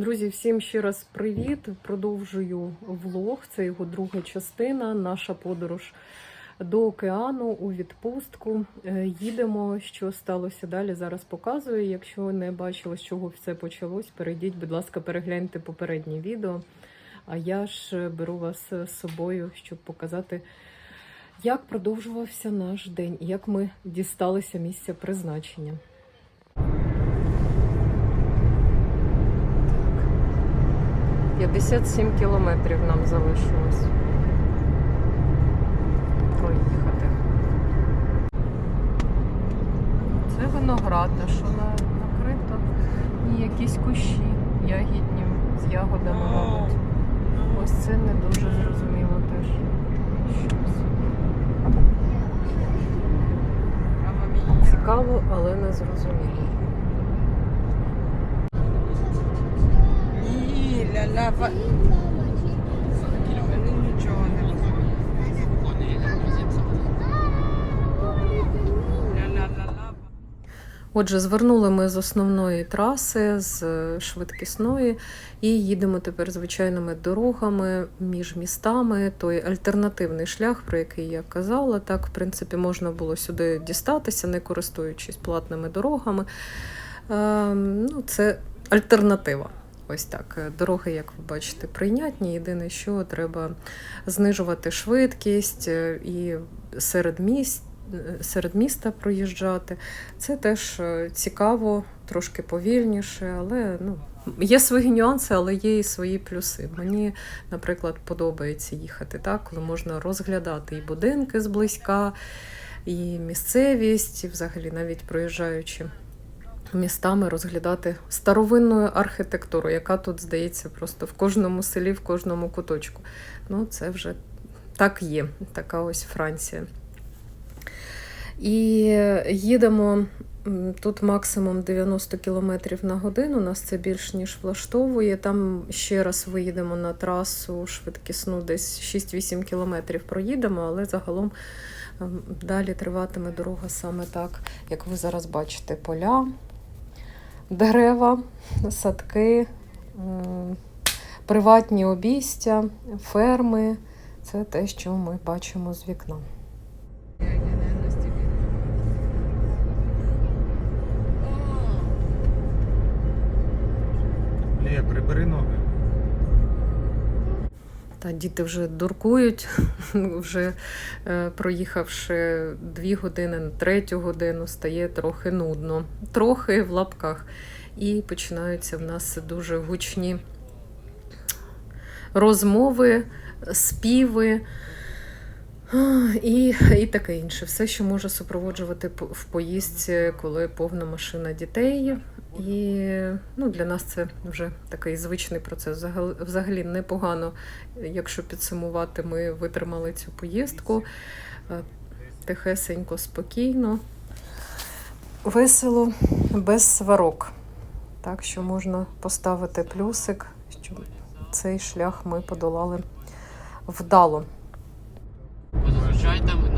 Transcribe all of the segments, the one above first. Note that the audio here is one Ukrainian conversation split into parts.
Друзі, всім ще раз привіт. Продовжую влог. Це його друга частина. Наша подорож до океану у відпустку. Е, Їдемо. Що сталося далі? Зараз показую. Якщо не бачили, з чого все почалось, перейдіть, будь ласка, перегляньте попереднє відео. А я ж беру вас з собою, щоб показати, як продовжувався наш день як ми дісталися місця призначення. П'ятдесят сім кілометрів нам залишилось проїхати. Це виноград, а що на, накрито? І якісь кущі ягідні з ягодами, мабуть. Ось це не дуже зрозуміло теж. Щось. Цікаво, але не зрозуміло. Ля-ля, Вони Отже, звернули ми з основної траси, з е, швидкісної, і їдемо тепер звичайними дорогами між містами. Той альтернативний шлях, про який я казала. Так, в принципі, можна було сюди дістатися, не користуючись платними дорогами. Ем, ну, це альтернатива. Ось так. Е, Дороги, як ви бачите, прийнятні. Єдине, що треба знижувати швидкість е, і серед міст. Серед міста проїжджати. Це теж е, цікаво, трошки повільніше, але ну, є свої нюанси, але є і свої плюси. Мені, наприклад, подобається їхати так, коли можна розглядати і будинки зблизька, і місцевість, і взагалі навіть проїжджаючи містами, розглядати старовинну архітектуру, яка тут здається просто в кожному селі, в кожному куточку. Ну, це вже так є, така ось Франція. І їдемо тут максимум 90 км на годину. Нас це більш ніж влаштовує. Там ще раз виїдемо на трасу швидкісну, десь 6-8 км проїдемо, але загалом ем, далі триватиме дорога саме так, як ви зараз бачите, поля, дерева, садки, приватні обійстя, ферми. Це те, що ми бачимо з вікна. Лія, прибери. Та діти вже дуркують, вже е, проїхавши дві години на третю годину, стає трохи нудно, трохи в лапках. І починаються в нас дуже гучні розмови, співи і, і таке інше. Все, що може супроводжувати в поїздці, коли повна машина дітей. І ну, для нас це вже такий звичний процес. Взагалі, непогано, якщо підсумувати, ми витримали цю поїздку е, тихесенько, спокійно, весело, без сварок. Так що можна поставити плюсик, що цей шлях ми подолали вдало. Зазвичай там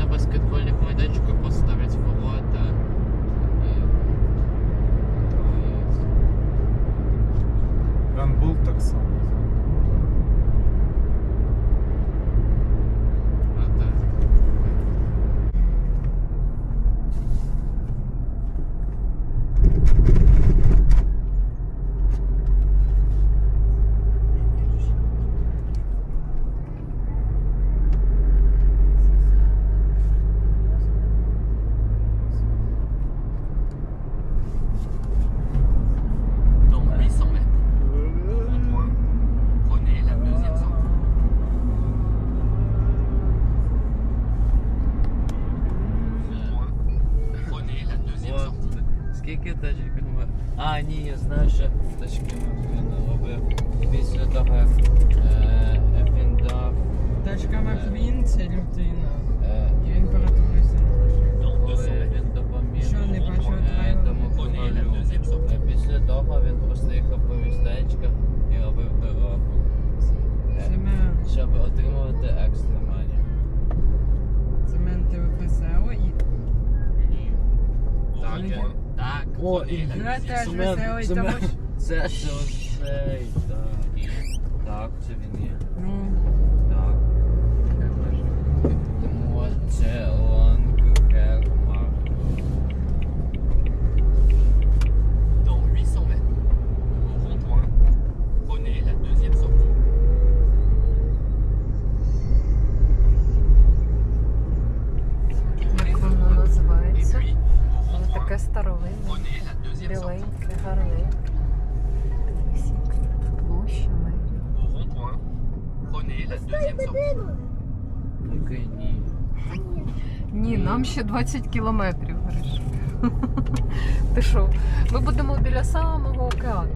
Скільки тачками. А, ні, я знаю, що тачки він робив. Після того е, він дав. Тачка Маквін це людина. Е, І він перетворився на машину. Коли він допоміг Що, не бачив е, драйвера? тому королю. Е, Після того він просто їхав по Так, Ні. так. О, Prenez la і- Ну, deuxième теж Це нам ще 20 кілометрів, Гриш. Ти що? Ми будемо біля самого океану.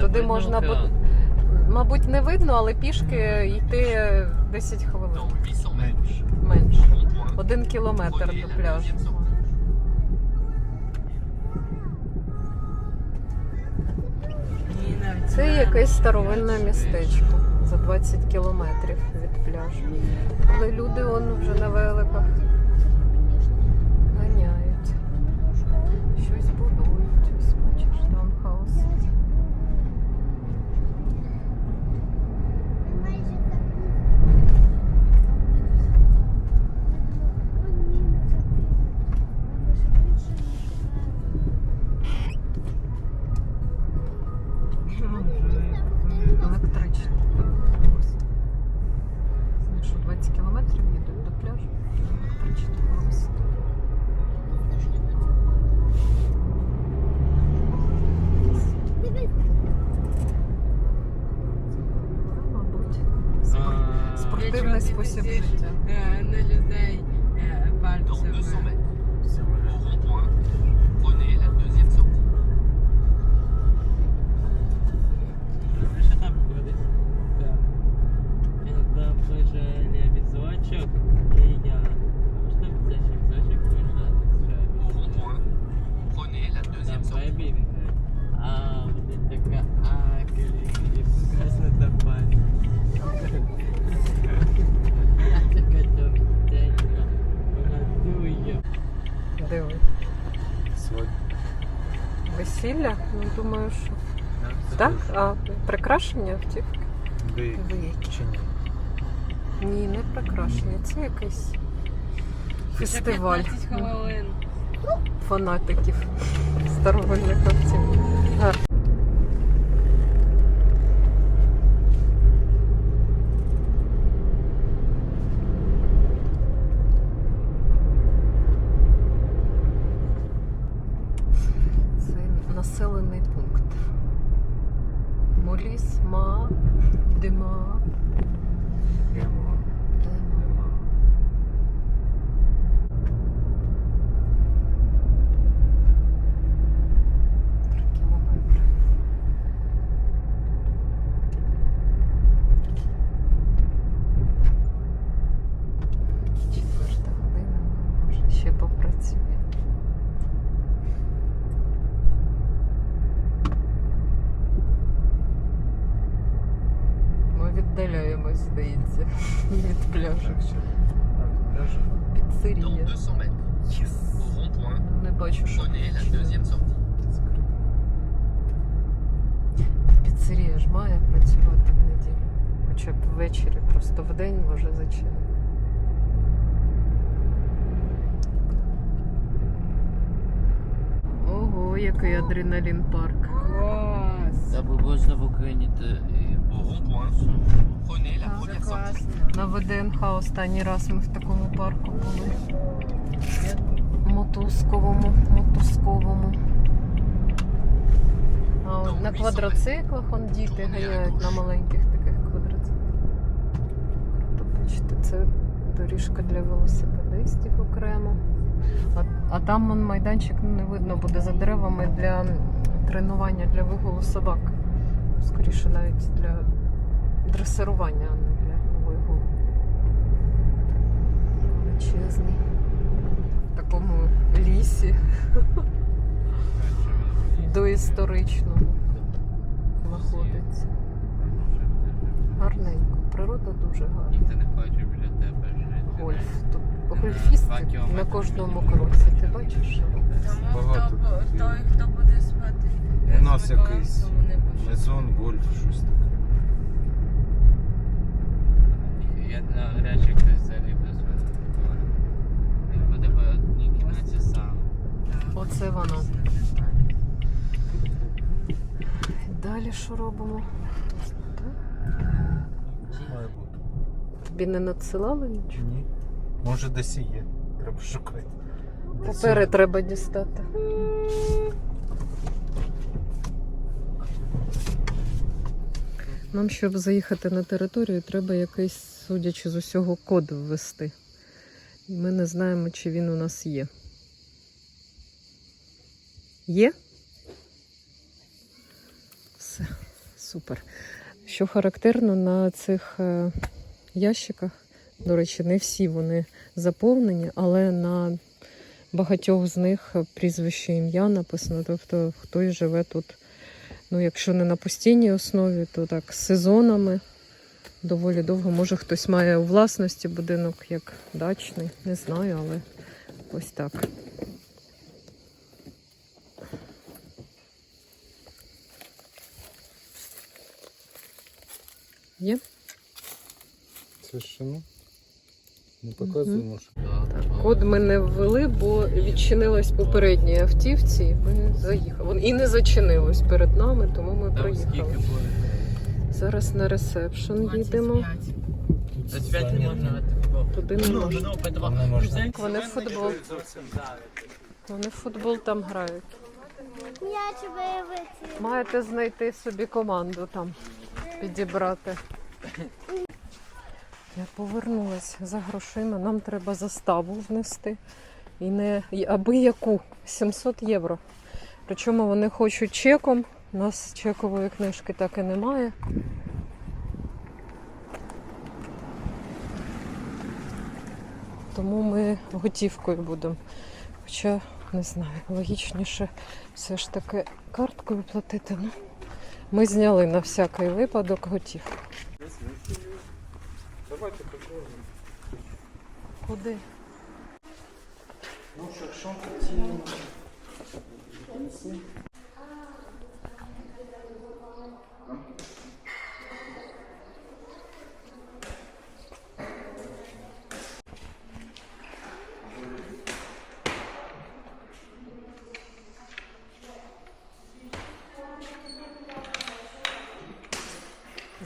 Туди можна буде. Мабуть, не видно, але пішки йти 10 хвилин. Dans 800 mètres, Менше. Менше. Один кілометр до пляжу. Це якесь старовинне містечко за 20 кілометрів від пляжу. Але люди он вже на великах Спортивний спосіб життя. Е, На людей е, Dans 200 пальцем. mètres, Це au виглядає. rond-point, prenez la deuxième sortie. Що там ходить? Там вже не візочок, і я. Можна візочок, візочок можна. Au rond-point, prenez la Там deuxième sortie. бейбі відкрив. Думаю, що. Так? А прикрашення автівки? Деякі чи ні? Ні, не прикрашення. Це якийсь фестиваль 15 хвилин. фанатиків старовольних автівок. Бачу, що. Піцерія ж має працювати в неділю. Хоча б ввечері, просто в день може зачинити. Ого, який адреналін парк. Клас. Та бо можна в Україні. На ВДНХ останній раз ми в такому парку були. Мотузковому, мотузковому. А от на квадроциклах он діти ганяють на маленьких таких квадроциклах. Бачите, це доріжка для велосипедистів окремо. А, а там он майданчик ну, не видно буде за деревами для тренування для вигулу собак. Скоріше навіть для дресирування, а не для вигулу. Величезний. В такому лісі доісторичному знаходиться. Гарненько, природа дуже гарна. ніхто не хоче біля тебе жити. Гольф. Тут гольфісти на кожному кроці. Ти бачиш? Тому Багато хто, той, хто буде спати У нас якийсь. Мезон, гольф, щось таке. Я на речі хтось взагалі без вигляду. Він буде в одній кімнаті сам. Оце воно. Далі що робимо? Тобі не надсилали нічого? Ні. Може десь і є. Треба шукати. Папери треба дістати. Нам, щоб заїхати на територію, треба якийсь, судячи з усього, код ввести. І ми не знаємо, чи він у нас є. Є? Все, супер. Що характерно на цих е, ящиках, до речі, не всі вони заповнені, але на багатьох з них прізвище ім'я написано. Тобто хтось живе тут, ну, якщо не на постійній основі, то так сезонами. Доволі довго. Може хтось має у власності будинок як дачний, не знаю, але ось так. Є? Це ще ну. Не показуємо, що. Код ми не ввели, бо відчинилась попередній автівці, і ми заїхали. І не зачинилось перед нами, тому ми проїхали. Зараз на ресепшн їдемо. 25. 25 не можна. Туди не не можна. Вони в футбол. Вони в футбол там грають. Маєте знайти собі команду там, підібрати. Я повернулася за грошима. Нам треба заставу внести. І не аби яку 700 євро. Причому вони хочуть чеком. У нас чекової книжки так і немає. Тому ми готівкою будемо. Хоча не знаю, логічніше все ж таки карткою платити. Ну, ми зняли на всякий випадок готів. Давайте покажемо. Куди? Ну, що хотіли.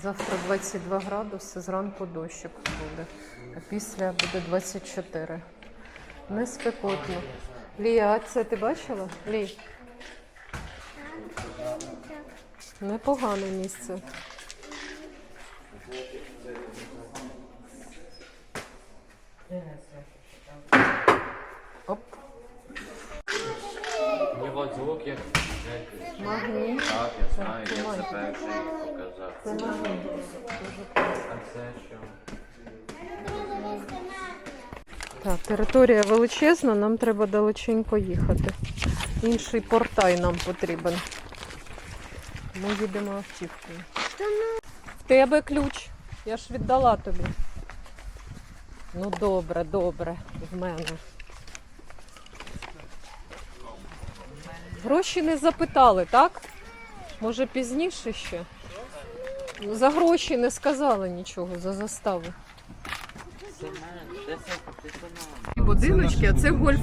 Завтра 22 градуси, зранку дощик буде, а після буде 24. Не спекотно. Лія, а це ти бачила? Лій? Непогане місце. Оп, У звук як магніт. Так, я знаю, я це перший показав. Це магніт. А це що? Так, територія величезна, нам треба далеченько їхати. Інший портай нам потрібен. Ми їдемо автівкою. В тебе ключ. Я ж віддала тобі. Ну добре, добре, в мене. Гроші не запитали, так? Може пізніше ще? За гроші не сказали нічого, за заставу. Це це Будиночки, а це. Це вольт,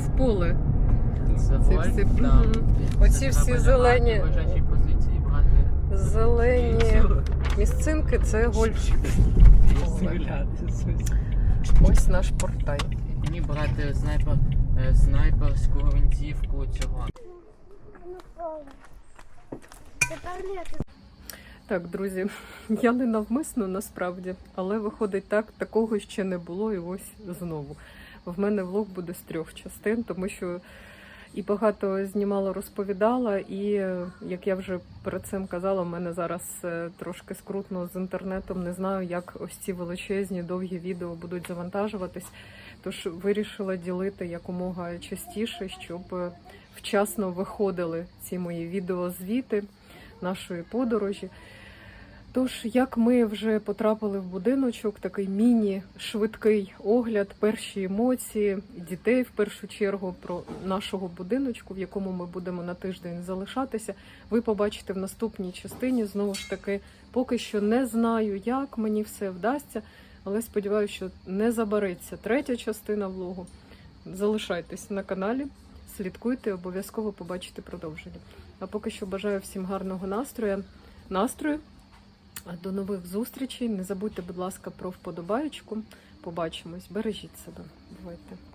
всі, там. Оці Це всі зелені. Зелені місцинки це гольф. Ось наш портай. Мені брати снайпер, е, снайперську гвинтівку цього. Так, друзі, я не навмисно насправді, але виходить так, такого ще не було, і ось знову. В мене влог буде з трьох частин, тому що і багато знімала, розповідала, і як я вже перед цим казала, в мене зараз е, трошки скрутно з інтернетом. Не знаю, як ось ці величезні довгі відео будуть завантажуватись. Тож вирішила ділити якомога частіше, щоб е, вчасно виходили ці мої відеозвіти нашої подорожі. Тож, як ми вже потрапили в будиночок, такий міні-швидкий огляд, перші емоції дітей в першу чергу про нашого будиночку, в якому ми будемо на тиждень залишатися, ви побачите в наступній частині. Знову ж таки, поки що не знаю, як мені все вдасться, але сподіваюся, що не забереться третя частина влогу. Залишайтесь на каналі, слідкуйте, обов'язково побачите продовження. А поки що бажаю всім гарного настрою. Настрою. До нових зустрічей. Не забудьте, будь ласка, про вподобаєчку. Побачимось. Бережіть себе. Бувайте.